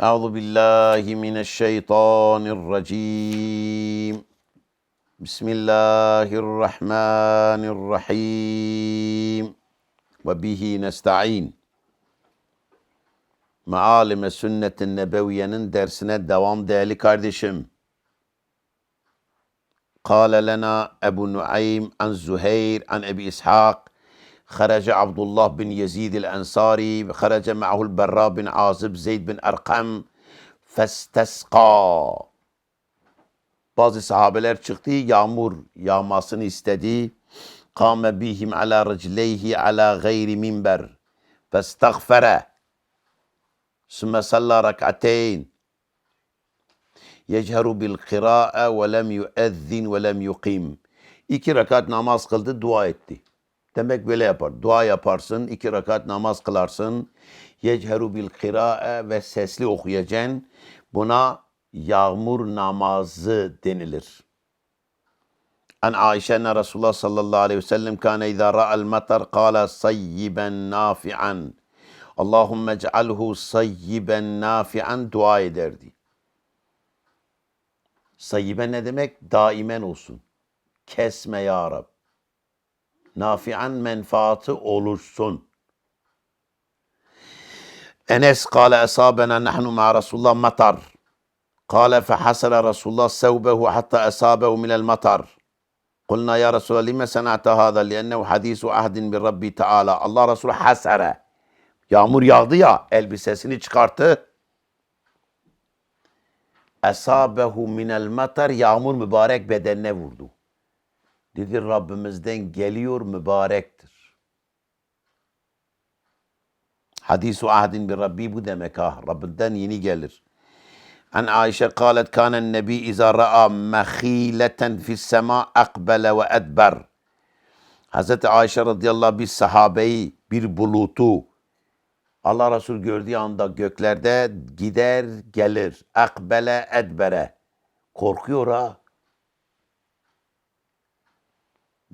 أعوذ بالله من الشيطان الرجيم بسم الله الرحمن الرحيم وبه نستعين Mealime Sünnet-i Nebeviye'nin dersine devam değerli kardeşim. قال لنا أبو نعيم عن زهير عن أبي إسحاق خرج عبد الله بن يزيد الأنصاري خرج معه البراء بن عازب زيد بن أرقم فاستسقى Bazı sahabeler çıktı, yağmur yağmasını istedi. Kâme bihim ala ricleyhi ala gayri minber. Festagfere. Sümme salla rak'ateyn. Yecheru bil kıra'e ve lem yuezzin ve lem yuqim. İki rekat namaz kıldı, dua etti. Demek böyle yapar. Dua yaparsın, iki rekat namaz kılarsın. Yecheru bil kıra'e ve sesli okuyacaksın. Buna yağmur namazı denilir. An Ayşe enne Resulullah sallallahu aleyhi ve sellem kâne izâ ra'al matar kâle sayyiben nafi'an. Allahümme ec'alhu sayyiben nafi'an dua ederdi. Sayyiben ne demek? Daimen olsun. Kesme ya Rab Nafi'an menfaatı olursun. Enes kâle esâbena nahnu ma Resulullah matar. قال فحسر رسول الله ثوبه حتى أصابه من المطر قلنا يا رسول الله لما صنعت هذا لأنه حديث عهد بالرب تعالى Allah Resulü hasere yağmur yağdı ya elbisesini çıkarttı esabehu minel matar yağmur mübarek bedenine vurdu. Dedi Rabbimizden geliyor mübarektir. Hadisu ahdin bir Rabbi bu demek ha. Rabbinden yeni gelir. An Ayşe قالت كان النبي إذا رأى مخيلة في السماء أقبل وأدبر. Hazreti Ayşe radıyallahu anh bir sahabeyi, bir bulutu Allah Resulü gördüğü anda göklerde gider gelir. Akbele edbere. Korkuyor ha.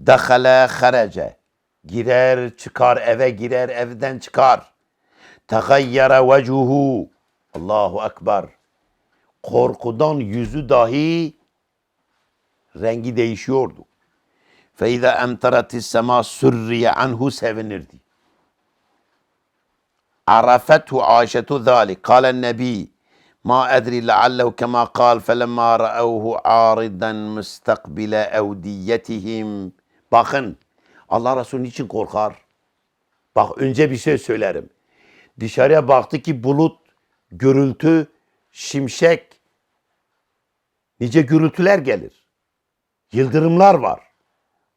Dahale harece. Girer çıkar eve girer evden çıkar. Tegayyara vecuhu. Allahu Ekber korkudan yüzü dahi rengi değişiyordu. Feyza emteratis sema sürriye anhu sevinirdi. Arafethu Ayşetu zalik. Kalen nebi ma edri leallehu kema kal felemma ra'evhu aridan müstakbile evdiyetihim. Bakın Allah Resulü niçin korkar? Bak önce bir şey söylerim. Dışarıya baktı ki bulut, gürültü, şimşek, nice gürültüler gelir. Yıldırımlar var.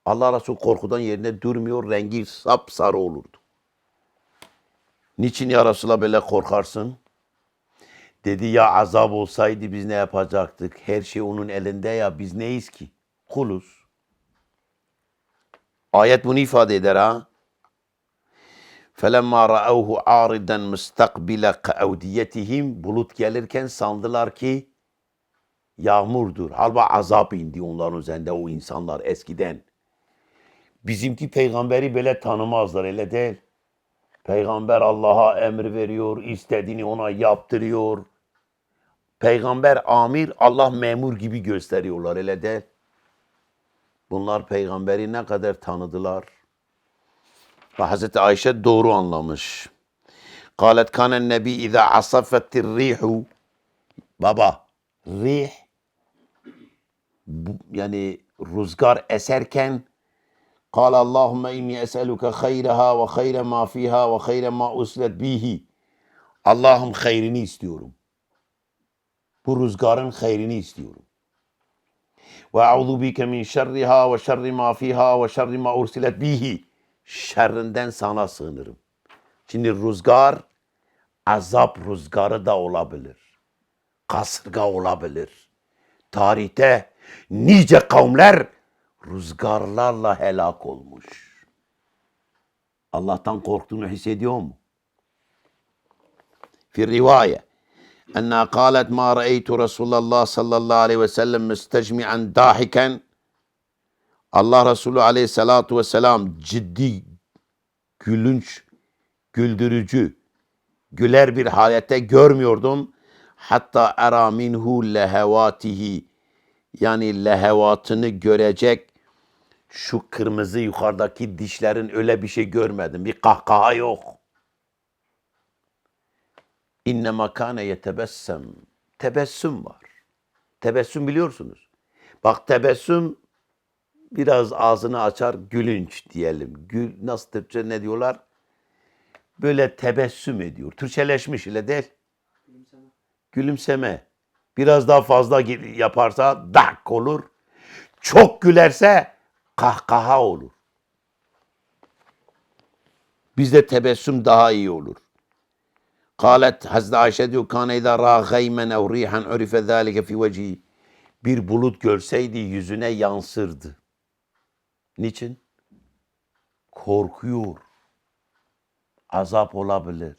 Allah Resulü korkudan yerine durmuyor, rengi sapsarı olurdu. Niçin ya Resulallah böyle korkarsın? Dedi ya azap olsaydı biz ne yapacaktık? Her şey onun elinde ya biz neyiz ki? Kuluz. Ayet bunu ifade eder ha. فَلَمَّا رَأَوْهُ عَارِضًا مُسْتَقْبِلَ قَاَوْدِيَتِهِمْ Bulut gelirken sandılar ki yağmurdur. Halbuki azap indi onların üzerinde o insanlar eskiden. Bizimki peygamberi böyle tanımazlar öyle değil. Peygamber Allah'a emir veriyor, istediğini ona yaptırıyor. Peygamber amir, Allah memur gibi gösteriyorlar öyle değil. Bunlar peygamberi ne kadar tanıdılar. Ve Hazreti Ayşe doğru anlamış. Kalet kanen nebi izâ asafettir rihu. Baba, rih bu- yani rüzgar eserken قال اللهم إني أسألك خيرها وخير ما فيها وخير ما أسلت به Allah'ım hayrini istiyorum. Bu rüzgarın hayrini istiyorum. Ve auzu bike min şerriha ve şerri ma fiha ve şerri ma ursilet bihi. Şerrinden sana sığınırım. Şimdi rüzgar azap rüzgarı da olabilir. Kasırga olabilir. Tarihte nice kavimler rüzgarlarla helak olmuş. Allah'tan korktuğunu hissediyor mu? Fi rivaye. أنها قالت ما رأيت رسول الله صلى الله عليه وسلم مستجمعا ضاحكا Allah Resulü aleyhissalatu vesselam ciddi, gülünç, güldürücü, güler bir halette görmüyordum. hatta era minhu lehevatihi yani lehevatını görecek şu kırmızı yukarıdaki dişlerin öyle bir şey görmedim. Bir kahkaha yok. İnnemâ kâne yetebessem. Tebessüm var. Tebessüm biliyorsunuz. Bak tebessüm biraz ağzını açar gülünç diyelim. Gül, nasıl Türkçe ne diyorlar? Böyle tebessüm ediyor. Türkçeleşmiş ile değil. Gülümseme. Biraz daha fazla yaparsa dak olur. Çok gülerse kahkaha olur. Bizde tebessüm daha iyi olur. Kalet Hazreti Ayşe diyor kâne idâ râ gaymen ev rîhan urife zâlike fi vecihi. Bir bulut görseydi yüzüne yansırdı. Niçin? Korkuyor. Azap olabilir.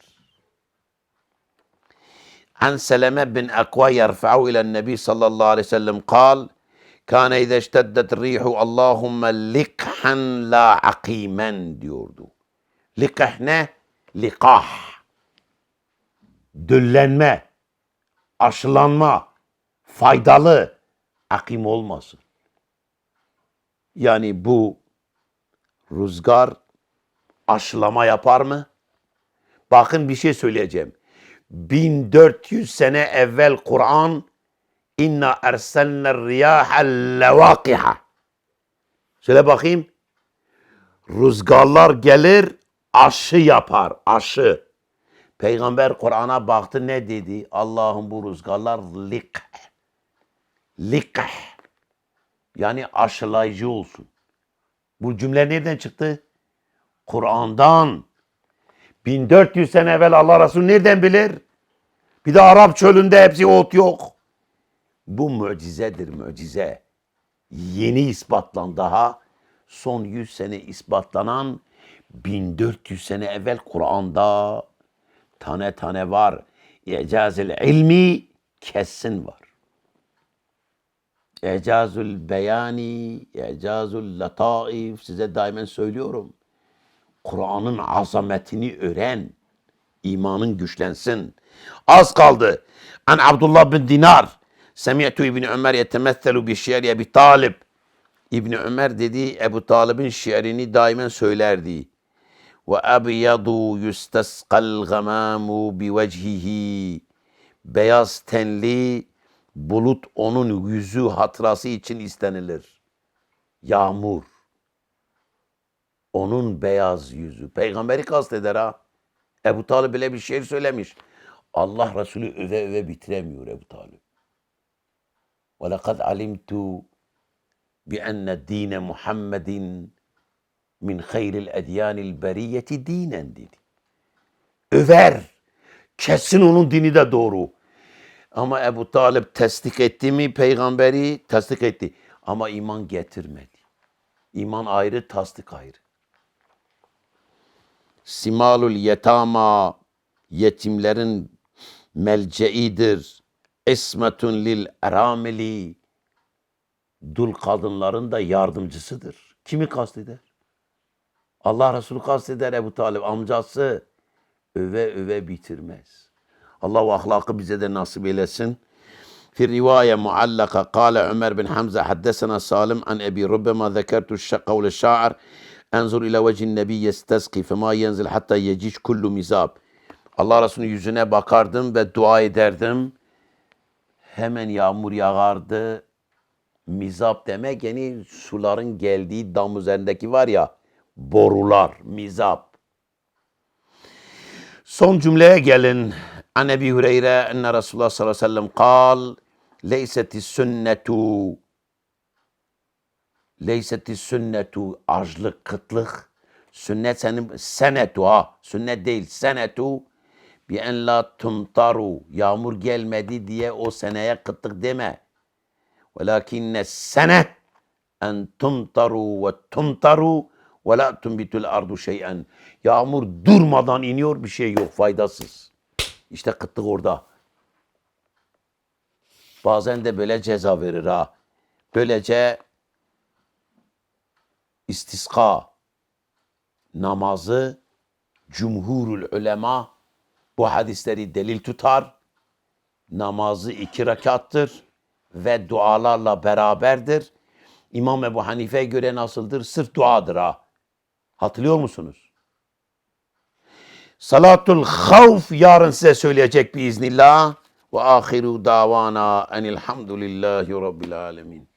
An Seleme bin Akva yerfa'u ile Nebi sallallahu aleyhi ve sellem kal kâne idâ işteddet rîhu Allahümme likhan la akimen diyordu. Likah ne? Likah Döllenme, aşılanma, faydalı, akim olmasın. Yani bu rüzgar aşılama yapar mı? Bakın bir şey söyleyeceğim. 1400 sene evvel Kur'an inna erselne riyaha levakiha. Söyle bakayım. Rüzgarlar gelir aşı yapar. Aşı. Peygamber Kur'an'a baktı ne dedi? Allah'ım bu rüzgarlar lik. Lik. Yani aşılayıcı olsun. Bu cümle nereden çıktı? Kur'an'dan. 1400 sene evvel Allah Resulü nereden bilir? Bir de Arap çölünde hepsi ot yok. Bu mucizedir mucize. Yeni ispatlan daha son 100 sene ispatlanan 1400 sene evvel Kur'an'da tane tane var. İcazil ilmi kesin var. İcazul beyani, icazul lataif size daima söylüyorum. Kur'an'ın azametini öğren. İmanın güçlensin. Az kaldı. An Abdullah bin Dinar. Semi'tu İbni Ömer yetemesselu bi şiiri Ebi Talib. İbni Ömer dedi Ebu Talib'in şiirini daimen söylerdi. Ve ebyadu yustesqal gamamu bi vecihihi. Beyaz tenli bulut onun yüzü hatırası için istenilir. Yağmur onun beyaz yüzü. Peygamberi kasteder ha. Ebu Talib bile bir şiir söylemiş. Allah Resulü öve öve bitiremiyor Ebu Talib. وَلَقَدْ عَلِمْتُ بِأَنَّ دِينَ مُحَمَّدٍ min hayril edyanil beriyeti dinen dedi. Över. Kesin onun dini de doğru. Ama Ebu Talip tasdik etti mi peygamberi? Tasdik etti. Ama iman getirmedi. İman ayrı, tasdik ayrı. Simalul yetama yetimlerin melceidir. Esmetun lil eramili dul kadınların da yardımcısıdır. Kimi kasteder? Allah Resulü kasteder Ebu Talib amcası öve öve bitirmez. Allah o ahlakı bize de nasip eylesin. في رواية معلقة قال عمر بن حمزة حدثنا سالم عن أبي ربما ذكرت الش- قول الشاعر أنظر إلى وجه النبي يستسقي فما ينزل حتى يجيش كل مزاب Allah Resulü'nün yüzüne bakardım ve dua ederdim. Hemen yağmur yağardı. Mizap demek yani suların geldiği dam üzerindeki var ya borular, mizap. Son cümleye gelin. An Ebi Hüreyre enne Resulullah sallallahu aleyhi ve sellem kal leyseti sünnetu. Leyseti sünnetu. Açlık, kıtlık. Sünnet senin senetu. Ha sünnet değil senetu. Bi en la tumtaru. Yağmur gelmedi diye o seneye kıtlık deme. Velakinne sene en tumtaru ve tumtaru ve la tumbitul ardu şey'en yağmur durmadan iniyor bir şey yok faydasız işte kıtlık orada bazen de böyle ceza verir ha böylece istiska namazı cumhurul ulema bu hadisleri delil tutar. namazı iki rekattır ve dualarla beraberdir. İmam Ebu Hanife'ye göre nasıldır? Sırf duadır ha. Hatırlıyor musunuz? Salatul havf yarın size söyleyecek biiznillah. Ve ahiru davana enilhamdülillahi rabbil alemin.